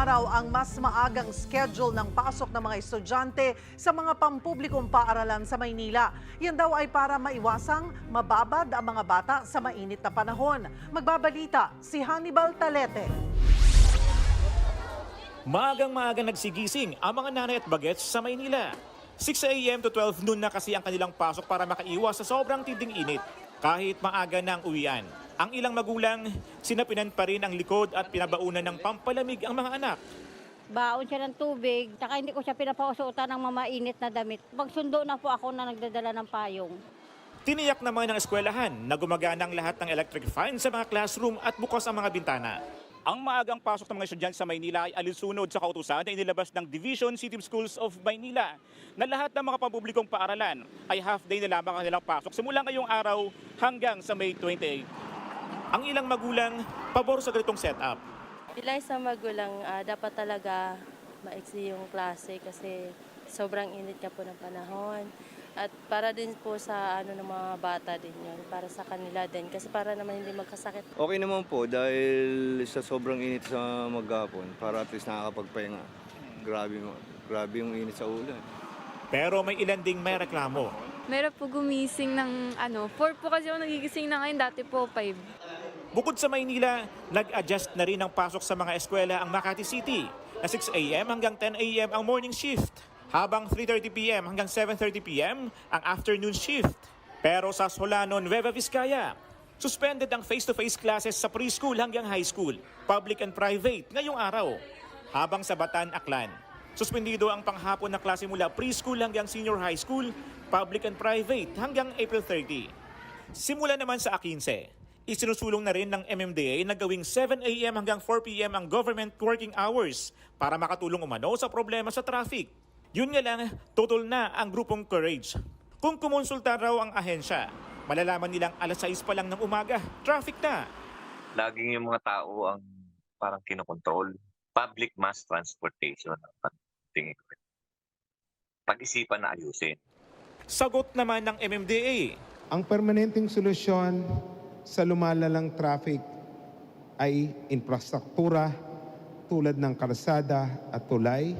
araw ang mas maagang schedule ng pasok ng mga estudyante sa mga pampublikong paaralan sa Maynila. Yan daw ay para maiwasang mababad ang mga bata sa mainit na panahon. Magbabalita si Hannibal Talete. Maagang maagang nagsigising ang mga nanay at bagets sa Maynila. 6 a.m. to 12 noon na kasi ang kanilang pasok para makaiwas sa sobrang tinding init kahit maaga ang uwian. Ang ilang magulang, sinapinan pa rin ang likod at pinabaunan ng pampalamig ang mga anak. Baon siya ng tubig, tsaka hindi ko siya pinapausutan ng mamainit na damit. Magsundo na po ako na nagdadala ng payong. Tiniyak naman ng eskwelahan na gumagana ang lahat ng electric fan sa mga classroom at bukas ang mga bintana. Ang maagang pasok ng mga estudyante sa Maynila ay alinsunod sa kautusan na inilabas ng Division City Schools of Maynila na lahat ng mga pampublikong paaralan ay half day na lamang ang kanilang pasok simula ngayong araw hanggang sa May 28. Ang ilang magulang, pabor sa ganitong setup. Bilang sa magulang, ah, dapat talaga maiksi yung klase kasi sobrang init ka po ng panahon. At para din po sa ano ng mga bata din yun, para sa kanila din. Kasi para naman hindi magkasakit. Okay naman po dahil sa sobrang init sa maghapon para at least nakakapagpahinga. Grabe, grabe yung init sa ulan. Pero may ilan ding may reklamo. Meron po gumising ng ano, 4 po kasi ako nagigising na ngayon, dati po 5. Bukod sa Maynila, nag-adjust na rin ang pasok sa mga eskwela ang Makati City na 6 a.m. hanggang 10 a.m. ang morning shift, habang 3.30 p.m. hanggang 7.30 p.m. ang afternoon shift. Pero sa Solano, Nueva Vizcaya, suspended ang face-to-face classes sa preschool hanggang high school, public and private ngayong araw. Habang sa Batan, Aklan, suspendido ang panghapon na klase mula preschool hanggang senior high school, public and private hanggang April 30. Simula naman sa A15, isinusulong na rin ng MMDA na gawing 7 a.m. hanggang 4 p.m. ang government working hours para makatulong umano sa problema sa traffic. Yun nga lang, tutol na ang grupong Courage. Kung kumonsulta raw ang ahensya, malalaman nilang alas 6 pa lang ng umaga, traffic na. laging yung mga tao ang parang kinokontrol. Public mass transportation ang tingin ko. Pag-isipan na ayusin. Sagot naman ng MMDA, Ang permanenteng solusyon sa lumalalang traffic ay infrastruktura tulad ng kalsada at tulay,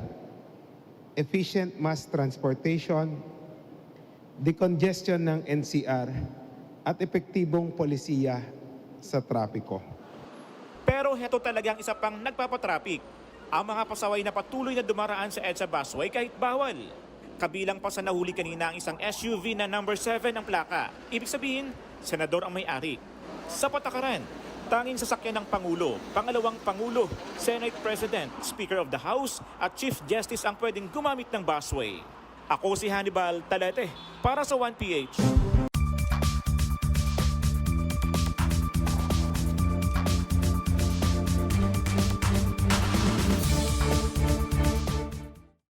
efficient mass transportation, decongestion ng NCR, at epektibong polisiya sa trapiko. Pero heto talagang isa pang nagpapatraffic. Ang mga pasaway na patuloy na dumaraan sa EDSA busway kahit bawal. Kabilang pa sa nahuli kanina ang isang SUV na number 7 ang plaka. Ibig sabihin, senador ang may-ari. Sa patakaran, tanging sasakyan ng Pangulo, pangalawang Pangulo, Senate President, Speaker of the House at Chief Justice ang pwedeng gumamit ng busway. Ako si Hannibal Talete para sa 1PH.